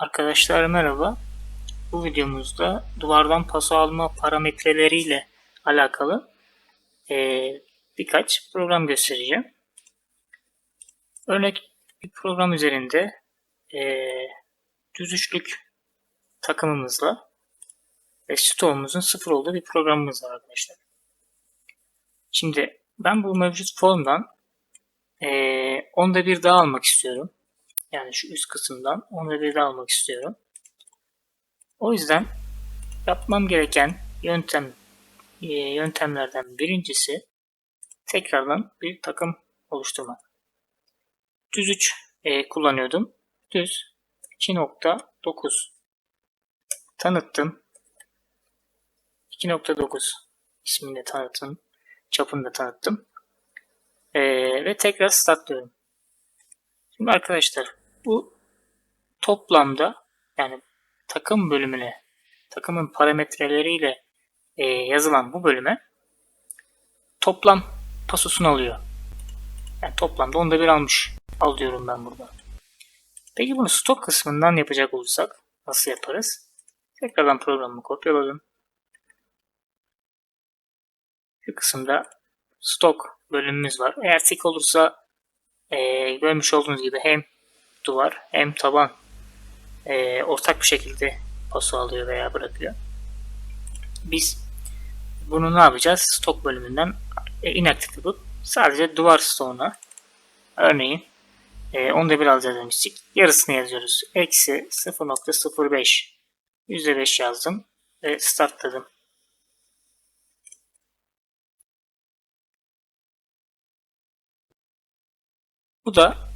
Arkadaşlar merhaba. Bu videomuzda duvardan paso alma parametreleriyle alakalı eee, birkaç program göstereceğim. Örnek bir program üzerinde eee düz üçlük takımımızla ve stoğumuzun sıfır olduğu bir programımız var arkadaşlar. Şimdi ben bu mevcut formdan eee onda bir daha almak istiyorum. Yani şu üst kısımdan onu bir daha almak istiyorum. O yüzden yapmam gereken yöntem e, yöntemlerden birincisi tekrardan bir takım oluşturmak. Düz 3 e, kullanıyordum. Düz 2.9 tanıttım. 2.9 ismini tanıttım. Çapını da tanıttım. E, ve tekrar start diyorum. Şimdi arkadaşlar bu toplamda yani takım bölümüne takımın parametreleriyle e, yazılan bu bölüme toplam pasosunu alıyor. Yani toplamda onda bir almış alıyorum ben burada. Peki bunu stok kısmından yapacak olursak nasıl yaparız? Tekrardan programı kopyaladım. Şu kısımda stok bölümümüz var. Eğer tik olursa e, görmüş olduğunuz gibi hem duvar hem taban e, ortak bir şekilde paso alıyor veya bırakıyor. Biz bunu ne yapacağız? Stok bölümünden e, inaktif yapıp sadece duvar stoğuna örneğin e, onda bir alacağız demiştik. Yarısını yazıyoruz. Eksi 0.05 %5 yazdım ve start dedim. Bu da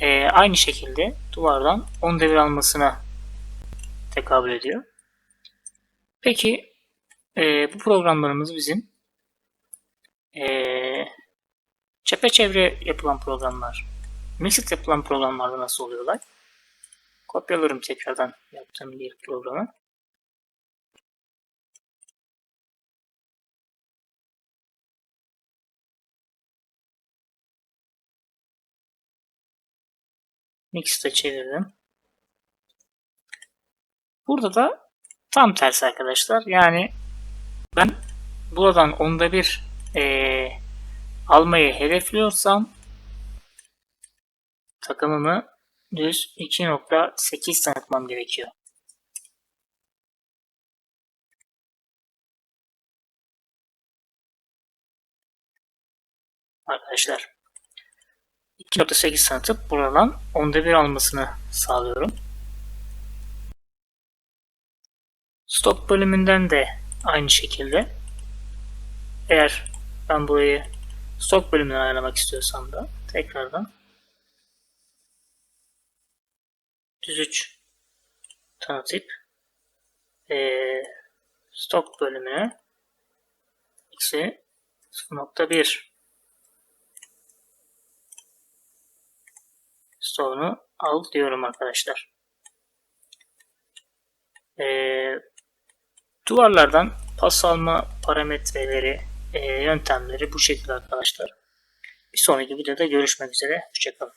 e, aynı şekilde duvardan 10 devir almasına tekabül ediyor. Peki e, bu programlarımız bizim e, çepeçevre yapılan programlar, mixed yapılan programlarda nasıl oluyorlar? Kopyalarım tekrardan yaptığım bir programı. Mixed'e çevirdim. Burada da tam tersi arkadaşlar. Yani ben buradan onda bir ee, almayı hedefliyorsam takımımı düz 2.8 tanıtmam gerekiyor. Arkadaşlar 2.8 tanıtıp buradan onda bir almasını sağlıyorum. Stop bölümünden de aynı şekilde eğer ben burayı stok bölümüne ayarlamak istiyorsam da tekrardan düz 3 tanıtıp ee, stok bölümüne eksi 0.1 stoğunu al diyorum arkadaşlar. Ee, duvarlardan pas alma parametreleri, e, yöntemleri bu şekilde arkadaşlar. Bir sonraki videoda görüşmek üzere. Hoşçakalın.